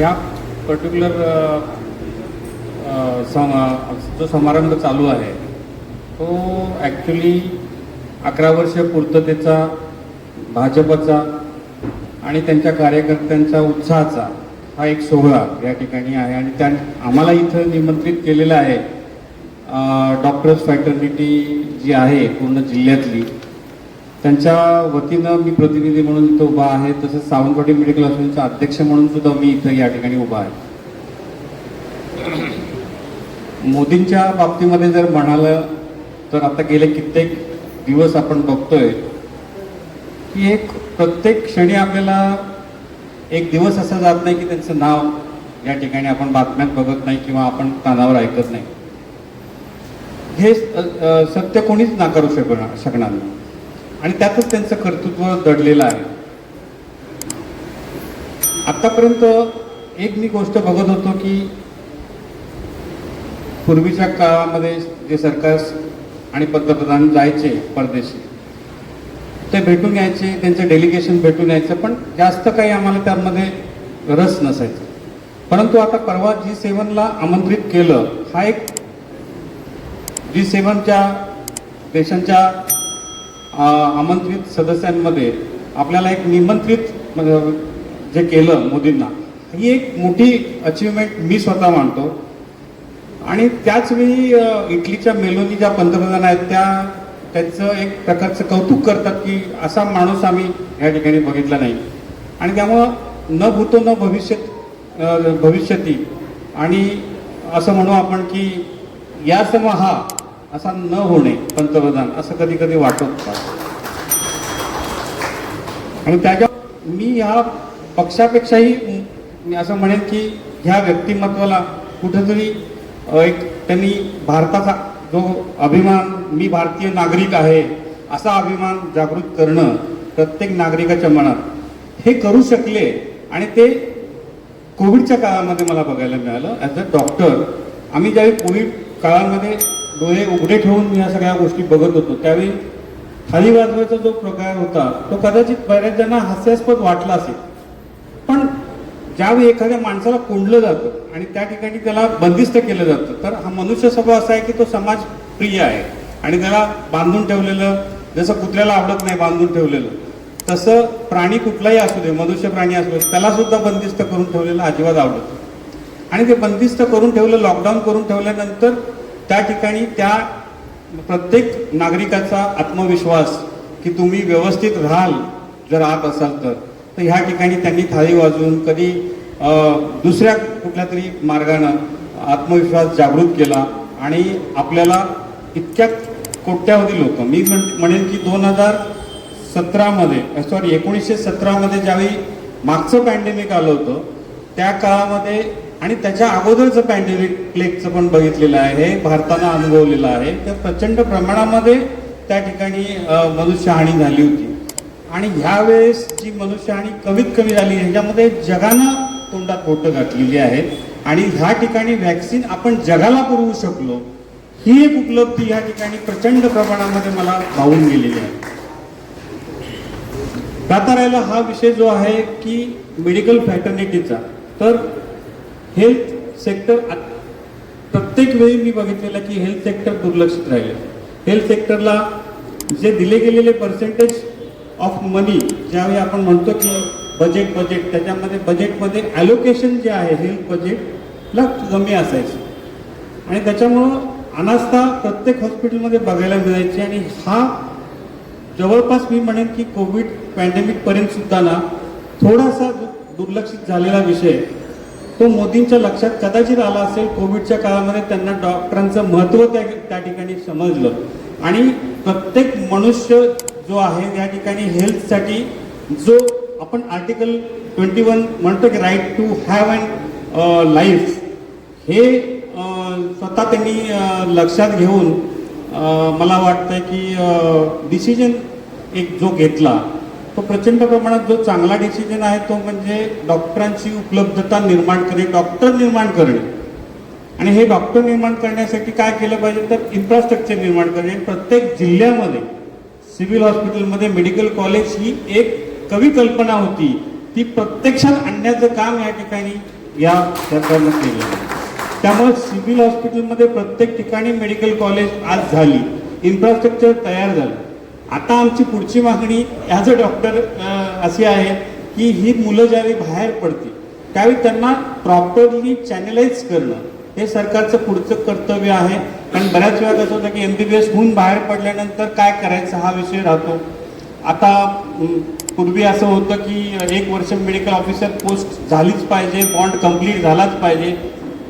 या पर्टिक्युलर सम जो समारंभ चालू आहे तो ॲक्च्युली अकरा वर्ष पूर्ततेचा भाजपचा आणि त्यांच्या कार्यकर्त्यांचा उत्साहाचा हा एक सोहळा या ठिकाणी आहे. आणि त्या आम्हाला इथं निमंत्रित केलेलं आहे डॉक्टर्स फॅटर्निटी जी आहे पूर्ण जिल्ह्यातली त्यांच्या वतीनं मी प्रतिनिधी म्हणून इथं उभा आहे. तसंच सावंतवाडी मेडिकल असोसिएशनचा अध्यक्ष म्हणून सुद्धा मी इथं या ठिकाणी उभा आहे. मोदींच्या बाबतीमध्ये जर म्हणालं तर आता गेले कित्येक दिवस आपण बघतोय की एक प्रत्येक क्षणी आपल्याला एक दिवस असा जात नाही की त्यांचं नाव या ठिकाणी आपण बातम्यात बघत नाही किंवा आपण कानावर ऐकत नाही. हे सत्य कोणीच नाकारू शकणार शकणार नाही. आणि त्यातच त्यांचं कर्तृत्व दडलेलं आहे. आतापर्यंत एक मी गोष्ट बघत होतो की पूर्वीच्या काळामध्ये जे सरकार आणि पंतप्रधान जायचे परदेशी ते भेटून यायचे त्यांचं डेलिगेशन भेटून यायचं पण जास्त काही आम्हाला त्यामध्ये रस नसायचा. परंतु आता परवा जी सेवनला आमंत्रित केलं हा एक जी सेवनच्या देशांच्या आमंत्रित सदस्यांमध्ये आपल्याला एक निमंत्रित म्हणजे जे केलं मोदींना ही एक मोठी अचिव्हमेंट मी स्वतः मानतो. आणि त्याच वेळी इटलीच्या मेलोनी ज्या पंतप्रधान आहेत त्या त्यांचं एक प्रकारचं कौतुक करतात की असा माणूस आम्ही या ठिकाणी बघितला नाही. आणि त्यामुळं न भूतो न भविष्य भविष्यती. आणि असं म्हणू आपण की या सम हा असा न होणे पंतप्रधान असं कधी कधी वाटत आणि त्याच्या मी ह्या पक्षापेक्षाही मी असं म्हणेन की ह्या व्यक्तिमत्वाला कुठेतरी एक त्यांनी भारताचा जो अभिमान मी भारतीय नागरिक आहे असा अभिमान जागृत करणं प्रत्येक नागरिकाच्या मनात हे करू शकले आणि ते कोविडच्या काळामध्ये मला बघायला मिळालं. ॲज अ डॉक्टर आम्ही ज्यावेळी कोविड काळामध्ये डोळे उघडे ठेवून या सगळ्या गोष्टी बघत होतो. त्यावेळी थाळी वाजवायचा जो प्रकार होता तो कदाचित बऱ्याच जणांना हास्यास्पद वाटला असेल. पण ज्यावेळी एखाद्या माणसाला कोंडलं जातं आणि त्या ठिकाणी त्याला बंदिस्त केलं जातं तर हा मनुष्य स्वभाव असा आहे की तो समाज प्रिय आहे. आणि त्याला बांधून ठेवलेलं जसं कुत्र्याला आवडत नाही बांधून ठेवलेलं तसं प्राणी कुठलाही असू दे मनुष्य प्राणी असू दे त्याला सुद्धा बंदिस्त करून ठेवलेलं अजिबात आवडत आणि ते बंदिस्त करून ठेवलं लॉकडाऊन करून ठेवल्यानंतर त्या ठिकाणी त्या प्रत्येक नागरिकाचा आत्मविश्वास की तुम्ही व्यवस्थित राहाल जर आत असाल तर. तर ह्या ठिकाणी त्यांनी थाळी वाजवून कधी दुसऱ्या कुठल्या तरी मार्गानं आत्मविश्वास जागृत केला आणि आपल्याला इतक्या कोट्यावधी लोक मी म्हण- म्हणेन की दोन हजार सतरामध्ये सॉरी एकोणीसशे सतरामध्ये ज्यावेळी मागचं पॅन्डेमिक आलं होतं त्या काळामध्ये आणि त्याच्या अगोदरचं पॅन्डेमिक प्लेगचं पण बघितलेलं आहे हे भारतानं अनुभवलेलं आहे. तर प्रचंड प्रमाणामध्ये त्या ठिकाणी मनुष्यहानी झाली होती. आणि ह्यावेळेस जी मनुष्यहानी कमीत कमी झाली ह्याच्यामध्ये जगानं तोंडात बोटं घातलेली आहेत. आणि ह्या ठिकाणी व्हॅक्सिन आपण जगाला पुरवू शकलो ही एक उपलब्धी या ठिकाणी प्रचंड प्रमाणामध्ये मला भावून गेलेली आहे. आता राहिला हा विषय जो आहे की मेडिकल फॅटर्निटीचा तर हेल्थ सेक्टर प्रत्येक वेळी मी बघितलेलं की हेल्थ सेक्टर दुर्लक्षित राहिले. हेल्थ सेक्टरला जे दिले गेलेले पर्सेंटेज ऑफ मनी ज्यावेळी आपण म्हणतो की बजेट बजेट त्याच्यामध्ये बजेटमध्ये ॲलोकेशन जे आहे हेल्थ बजेटला कमी असायचं. आणि त्याच्यामुळं अनास्था प्रत्येक हॉस्पिटलमध्ये बघायला मिळायची आणि हा जवळपास मी म्हणेन की कोविड पॅन्डेमिक सुद्धा ना थोडासा दु- दुर्लक्षित झालेला विषय तो मोदींच्या लक्षात कदाचित आला असेल कोविडच्या काळामध्ये त्यांना डॉक्टरांचं महत्त्व त्या त्या ठिकाणी समजलं. आणि प्रत्येक मनुष्य जो आहे या ठिकाणी हेल्थसाठी जो आपण आर्टिकल ट्वेंटी वन म्हणतो की right to have and life हे स्वतः त्यांनी लक्षात घेऊन मला वाटतं की डिसिजन एक जो घेतला तो प्रचंड प्रमाणात जो चांगला डिसिजन आहे तो म्हणजे डॉक्टरांची उपलब्धता निर्माण करणे डॉक्टर निर्माण करणे. आणि हे डॉक्टर निर्माण करण्यासाठी काय केलं पाहिजे तर इन्फ्रास्ट्रक्चर निर्माण करणे. प्रत्येक जिल्ह्यामध्ये सिव्हिल हॉस्पिटलमध्ये मेडिकल कॉलेज ही एक कवी कल्पना होती. ती प्रत्यक्षात आणण्याचं काम या ठिकाणी या सरकारनं केलं. आहे. त्यामुळे सिव्हिल हॉस्पिटलमध्ये प्रत्येक ठिकाणी मेडिकल कॉलेज आज झाली. इन्फ्रास्ट्रक्चर तयार झालं. आता आमची पुढची मागणी ॲज अ डॉक्टर अशी आहे की ही मुलं ज्यावेळी बाहेर पडतील त्यावेळी त्यांना प्रॉपरली चॅनलाइज करणं हे सरकारचं पुढचं कर्तव्य आहे. कारण बऱ्याच वेळा कसं होतं की एम बी बी एस होऊन बाहेर पडल्यानंतर काय करायचं हा विषय राहतो. आता पूर्वी असं होतं की एक वर्ष मेडिकल ऑफिसर पोस्ट झालीच पाहिजे बॉन्ड कंप्लीट झालाच पाहिजे.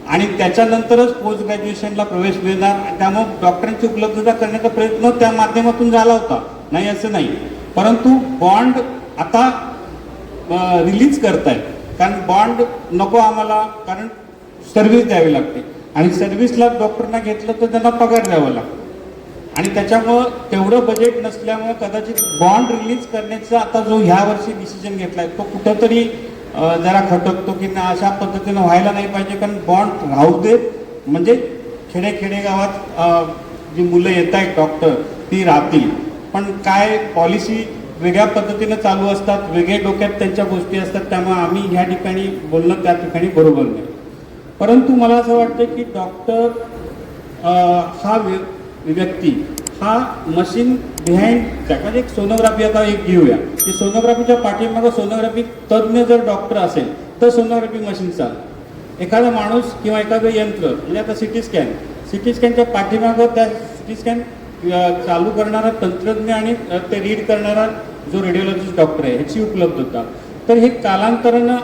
आणि त्याच्यानंतरच पोस्ट ग्रॅज्युएशनला प्रवेश मिळणार त्यामुळं त्यामुळे डॉक्टरांची उपलब्धता करण्याचा प्रयत्न त्या माध्यमातून झाला होता. नाही असं नाही. परंतु बॉन्ड आता रिलीज करतायत. कारण बॉन्ड नको आम्हाला कारण सर्व्हिस द्यावी लागते. आणि सर्व्हिसला डॉक्टरना घेतलं तर त्यांना पगार द्यावा लागतो. आणि त्याच्यामुळं तेवढं बजेट नसल्यामुळं कदाचित बॉन्ड रिलीज करण्याचा आता जो ह्या वर्षी डिसिजन घेतलाय तो कुठंतरी जरा खटकतो की ना अशा पद्धतीनं व्हायला नाही पाहिजे कारण बॉन्ड राहू देत. म्हणजे खेडे खेडेगावात जी मुलं येत आहेत डॉक्टर ती राहतील. पण काय पॉलिसी वेगळ्या पद्धतीनं चालू असतात वेगळे डोक्यात त्यांच्या गोष्टी असतात त्यामुळे आम्ही ह्या ठिकाणी बोलणं त्या ठिकाणी बरोबर नाही. परंतु मला असं वाटतं की डॉक्टर हा व्य- व्यक्ती हा मशीन बिहाइंड म्हणजे एक सोनोग्राफी आता एक घेऊया. की सोनोग्राफीच्या पाठीमागं सोनोग्राफी तज्ज्ञ जर डॉक्टर असेल तर सोनोग्राफी मशीन चाल एखादा माणूस किंवा एखादं यंत्र म्हणजे आता सिटी स्कॅन सिटी स्कॅनच्या पाठीमागं त्या सिटी स्कॅन चालू करणारा तंत्रज्ञ आणि ते रीड करणारा जो रेडिओलॉजिस्ट डॉक्टर आहे ह्याची उपलब्धता. तर हे कालांतरानं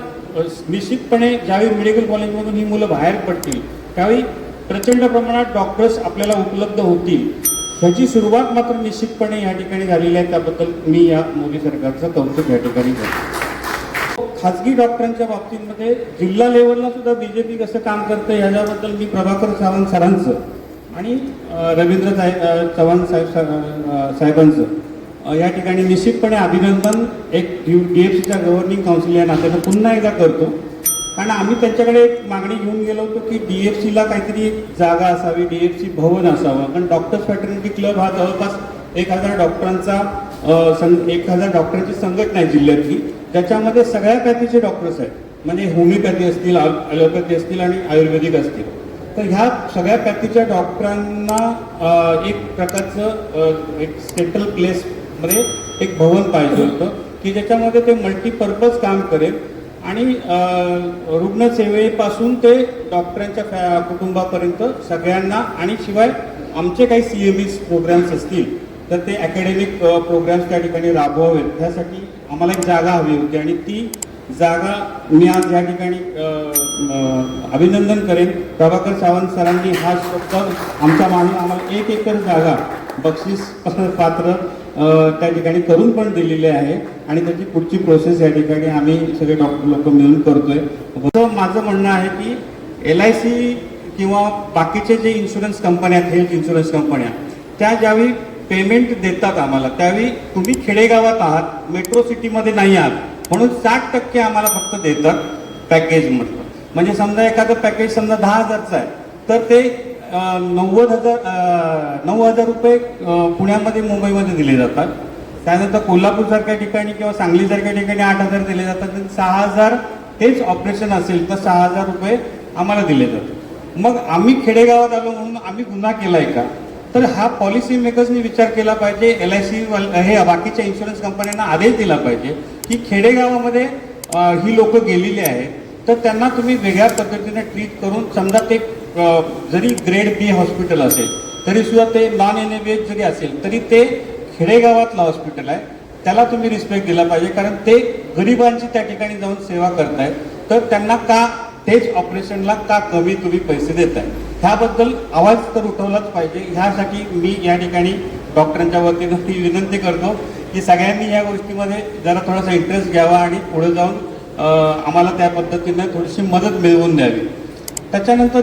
निश्चितपणे ज्यावेळी मेडिकल कॉलेजमधून ही मुलं बाहेर पडतील त्यावेळी प्रचंड प्रमाणात डॉक्टर्स आपल्याला उपलब्ध होतील. ह्याची सुरुवात मात्र निश्चितपणे या ठिकाणी झालेली आहे. त्याबद्दल मी या मोदी सरकारचं कौतुक या ठिकाणी करतो. खाजगी डॉक्टरांच्या बाबतीमध्ये जिल्हा लेवलला सुद्धा बीजेपी कसं काम करतं ह्याच्याबद्दल मी प्रभाकर सावंत सरांचं आणि रवींद्र साहेब चव्हाण साहेब साहेबांचं या ठिकाणी निश्चितपणे अभिनंदन एक डी एफ सीच्या गव्हर्निंग काउन्सिल या नात्यानं पुन्हा एकदा करतो. कारण आम्ही त्यांच्याकडे एक मागणी घेऊन गेलो होतो की डी एफ सीला काहीतरी एक जागा असावी डी एफ सी भवन असावं. कारण डॉक्टर्स फॅटर्निटी क्लब हा जवळपास एक हजार डॉक्टरांचा सं एक हजार डॉक्टरांची संघटना आहे जिल्ह्यातली. त्याच्यामध्ये सगळ्या पॅथीचे डॉक्टर्स आहेत. म्हणजे होमिओपॅथी असतील ॲलोपॅथी असतील आणि आयुर्वेदिक असतील. तर ह्या सगळ्या पॅथीच्या डॉक्टरांना एक प्रकारचं एक सेंट्रल प्लेसमध्ये एक भवन पाहिजे होतं की ज्याच्यामध्ये ते मल्टीपर्पज काम करेल. आणि रुग्णसेवेपासून ते डॉक्टरांच्या फॅ कुटुंबापर्यंत सगळ्यांना आणि शिवाय आमचे काही सी एम एस प्रोग्राम्स असतील तर ते अकॅडमिक प्रोग्राम्स त्या ठिकाणी राबवावेत. त्यासाठी आम्हाला एक जागा हवी होती आणि ती जागा मी आज या ठिकाणी अभिनंदन करेन. प्रभाकर सावंत सरांनी हा शब्द आमच्या मागे आम्हाला एक एकर जागा बक्षीस पात्र त्या ठिकाणी करून पण दिलेले आहे आणि त्याची पुढची प्रोसेस या ठिकाणी आम्ही सगळे डॉक्टर लोक मिळून करतोय. असं माझं म्हणणं आहे की एल आय सी किंवा बाकीचे जे इन्शुरन्स कंपन्या आहेत हेल्थ इन्शुरन्स कंपन्या त्या ज्यावेळी पेमेंट देतात आम्हाला त्यावेळी तुम्ही खेडेगावात आहात मेट्रो सिटीमध्ये नाही आहात म्हणून साठ टक्के आम्हाला फक्त देतात पॅकेज म्हटलं म्हणजे समजा एखादं पॅकेज समजा दहा हजारचं आहे तर ते नव्वद हजार नऊ हजार रुपये पुण्यामध्ये मुंबईमध्ये दिले जातात. त्यानंतर कोल्हापूरसारख्या ठिकाणी किंवा सांगलीसारख्या ठिकाणी आठ हजार दिले जातात. सहा हजार तेच ऑपरेशन असेल तर सहा हजार रुपये आम्हाला दिले जातात. मग आम्ही खेडेगावात आलो म्हणून आम्ही गुन्हा केलाय का? तर हा पॉलिसी मेकर्सनी विचार केला पाहिजे. एल आय सी हे बाकीच्या इन्शुरन्स कंपन्यांना आदेश दिला पाहिजे की खेडेगावामध्ये ही लोक गेलेली आहेत. तर त्यांना तुम्ही वेगळ्या पद्धतीने ट्रीट करून समजा ते जरी ग्रेड बी हॉस्पिटल असेल तरी सुद्धा ते नॉन एन जरी असेल तरी ते खेडेगावातलं हॉस्पिटल आहे. त्याला तुम्ही रिस्पेक्ट दिला पाहिजे कारण ते गरिबांची त्या ठिकाणी जाऊन सेवा करतायत. तर त्यांना का तेच ऑपरेशनला का कमी तुम्ही पैसे देताय? ह्याबद्दल आवाज तर उठवलाच पाहिजे. ह्यासाठी मी या ठिकाणी डॉक्टरांच्या वतीनं ही विनंती करतो की सगळ्यांनी या गोष्टीमध्ये जरा थोडासा इंटरेस्ट घ्यावा आणि पुढे जाऊन आम्हाला त्या पद्धतीनं थोडीशी मदत मिळवून द्यावी. त्याच्यानंतर